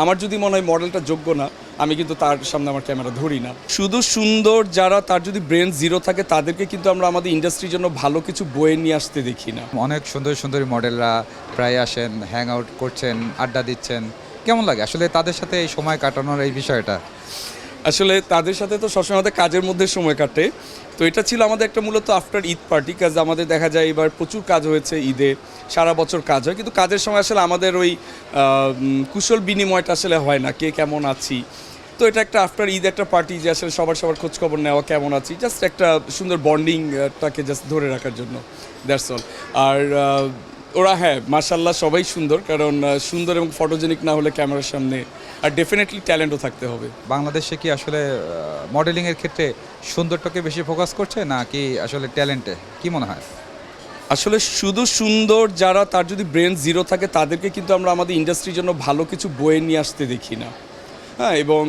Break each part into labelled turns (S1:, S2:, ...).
S1: আমার যদি মনে হয় মডেলটা যোগ্য না, আমি কিন্তু তার সামনে আমার ক্যামেরা ধরি না। শুধু সুন্দর যারা তার যদি ব্রেন জিরো থাকে, তাদেরকে কিন্তু আমরা আমাদের ইন্ডাস্ট্রির জন্য ভালো কিছু বয়ে নিয়ে আসতে দেখি না।
S2: অনেক সুন্দর সুন্দরী মডেলরা প্রায় আসেন হ্যাং আউট করছেন, আড্ডা দিচ্ছেন। কেমন লাগে? আসলে তাদের সাথে এই সময় কাটানোর এই বিষয়টা?
S1: আসলে তাদের সাথে তো সবসময় আমাদের কাজের মধ্যে সময় কাটে। তো এটা ছিল আমাদের একটা মূলত আফটার ঈদ পার্টি কাজ আমাদের দেখা যায় এবার প্রচুর কাজ হয়েছে ঈদে, সারা বছর কাজ হয়। কিন্তু কাজের সময় আসলে আমাদের ওই কুশল বিনিময়টা আসলে হয় না, কে কেমন আছি। তো এটা একটা আফটার ঈদ একটা পার্টি যে আসলে সবার সবার খোঁজ খবর নেওয়া, কেমন আছি। জাস্ট একটা সুন্দর বন্ডিংটাকে জাস্ট ধরে রাখার জন্য দ্যাটস অল আর ওরা হ্যাঁ মার্শাল্লাহ সবাই সুন্দর কারণ সুন্দর এবং ফটোজেনিক না হলে ক্যামেরার সামনে আর ডেফিনেটলি ট্যালেন্টও থাকতে হবে।
S2: বাংলাদেশে কি আসলে মডেলিংয়ের ক্ষেত্রে সুন্দরটাকে বেশি ফোকাস করছে না কি আসলে ট্যালেন্টে কি মনে হয়?
S1: আসলে শুধু সুন্দর যারা তার যদি ব্রেন জিরো থাকে তাদেরকে কিন্তু আমরা আমাদের ইন্ডাস্ট্রির জন্য ভালো কিছু বয়ে নিয়ে আসতে দেখি না। হ্যাঁ এবং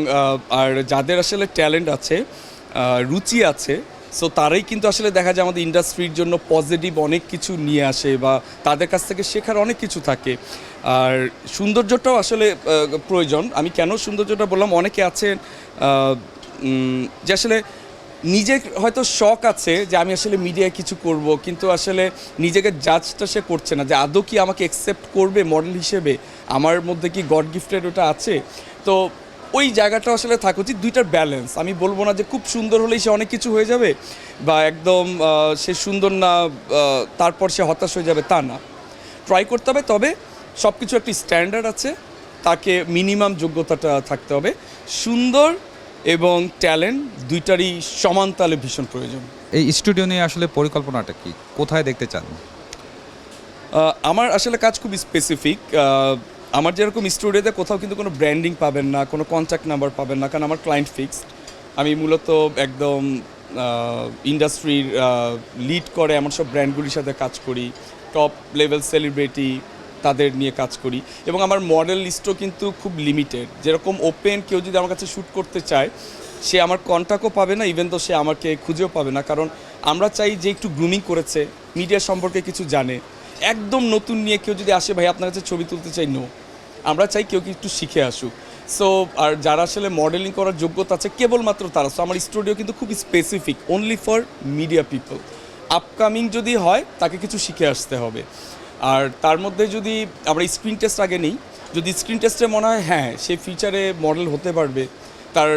S1: আর যাদের আসলে ট্যালেন্ট আছে রুচি আছে সো তারাই কিন্তু আসলে দেখা যায় আমাদের ইন্ডাস্ট্রির জন্য পজিটিভ অনেক কিছু নিয়ে আসে বা তাদের কাছ থেকে শেখার অনেক কিছু থাকে। আর সৌন্দর্যটাও আসলে প্রয়োজন। আমি কেন সৌন্দর্যটা বললাম? অনেকে উম, যে আসলে নিজে হয়তো শখ আছে যে আমি আসলে মিডিয়ায় কিছু করব কিন্তু আসলে নিজেকে জাজটা সে করছে না। যে আদৌ কি আমাকে অ্যাকসেপ্ট করবে মডেল হিসেবে? আমার মধ্যে কি গড গিফটেড ওটা আছে? তো ওই জায়গাটা আসলে থাকা উচিত দুইটার ব্যালেন্স আমি বলব না যে খুব সুন্দর হলেই সে অনেক কিছু হয়ে যাবে বা একদম সে সুন্দর না তারপর সে হতাশ হয়ে যাবে তা না। ট্রাই করতে হবে তবে সব কিছু একটি স্ট্যান্ডার্ড আছে তাকে মিনিমাম যোগ্যতাটা থাকতে হবে। সুন্দর এবং ট্যালেন্ট দুইটারই সমান তালে ভীষণ প্রয়োজন।
S2: এই স্টুডিও নিয়ে আসলে পরিকল্পনাটা কি? কোথায় দেখতে চান?
S1: আমার আসলে কাজ খুব স্পেসিফিক আমার যেরকম স্টুডিওতে কোথাও কিন্তু কোনো ব্র্যান্ডিং পাবেন না, কোনো কন্ট্যাক্ট নাম্বার পাবেন না, কারণ আমার ক্লায়েন্ট ফিক্সড আমি মূলত একদম ইন্ডাস্ট্রির লিড করে এমন সব ব্র্যান্ডগুলির সাথে কাজ করি। টপ লেভেল সেলিব্রিটি তাদের নিয়ে কাজ করি। এবং আমার মডেল লিস্টও কিন্তু খুব লিমিটেড যেরকম ওপেন কেউ যদি আমার কাছে শ্যুট করতে চায়, সে আমার কন্ট্যাক্টও পাবে না ইভেন তো সে আমাকে খুঁজেও পাবে না। কারণ আমরা চাই যে একটু গ্রুমিং করেছে মিডিয়া সম্পর্কে কিছু জানে। একদম নতুন নিয়ে কেউ যদি আসে, ভাই, আপনার কাছে ছবি তুলতে চাই। নো আমরা চাই কেউ কি একটু শিখে আসুক। সো আর যারা আসলে মডেলিং করার যোগ্যতা আছে, কেবলমাত্র তারা। সো আমার স্টুডিও কিন্তু খুব specific only for media people upcoming যদি হয়, তাকে কিছু শিখে আসতে হবে। আর তার মধ্যে যদি আমরা স্ক্রিন টেস্ট আগে নিই, যদি স্ক্রিন টেস্টে মনে হয় হ্যাঁ সে ফিউচারে মডেল হতে পারবে। তার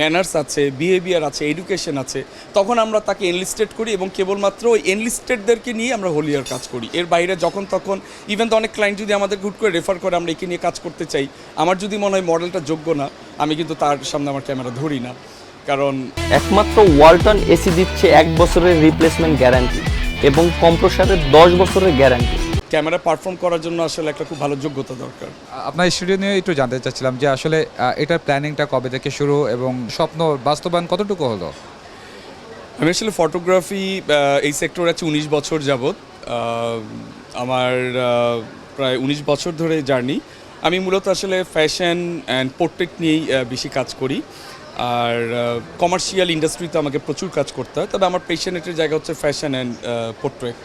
S1: ম্যানার্স আছে বিহেভিয়ার আছে এডুকেশন আছে, তখন আমরা তাকে এনলিস্টেড করি এবং কেবলমাত্র ওই এনলিস্টেডদেরকে নিয়ে আমরা হোলিয়ার কাজ করি। এর বাইরে যখন তখন ইভেন তো অনেক ক্লায়েন্ট যদি আমাদের হুট করে রেফার করে আমরা একে নিয়ে কাজ করতে চাই, আমার যদি মনে হয় মডেলটা যোগ্য না, আমি কিন্তু তার সামনে আমার ক্যামেরা ধরি না। কারণ
S3: একমাত্র ওয়ালটন এসি দিচ্ছে এক বছরের রিপ্লেসমেন্ট গ্যারান্টি এবং কম্প্রসারের দশ বছরের গ্যারান্টি
S1: ক্যামেরা পারফর্ম করার জন্য আসলে একটা খুব ভালো যোগ্যতা দরকার।
S2: আপনার স্টুডিও নিয়ে একটু জানতে চাচ্ছিলাম যে আসলে এটার প্ল্যানিংটা কবে থেকে শুরু এবং স্বপ্ন বাস্তবায়ন কতটুকু হলো?
S1: আমি আসলে ফটোগ্রাফি এই সেক্টর আছে উনিশ বছর যাবৎ। আমার প্রায় উনিশ বছর ধরে জার্নি। আমি মূলত আসলে ফ্যাশন অ্যান্ড পোর্ট্রেট নিয়েই বেশি কাজ করি। আর কমার্শিয়াল ইন্ডাস্ট্রিতে আমাকে প্রচুর কাজ করতে হয়। তবে আমার পেশেন্টের জায়গা হচ্ছে ফ্যাশন অ্যান্ড পোর্ট্রেট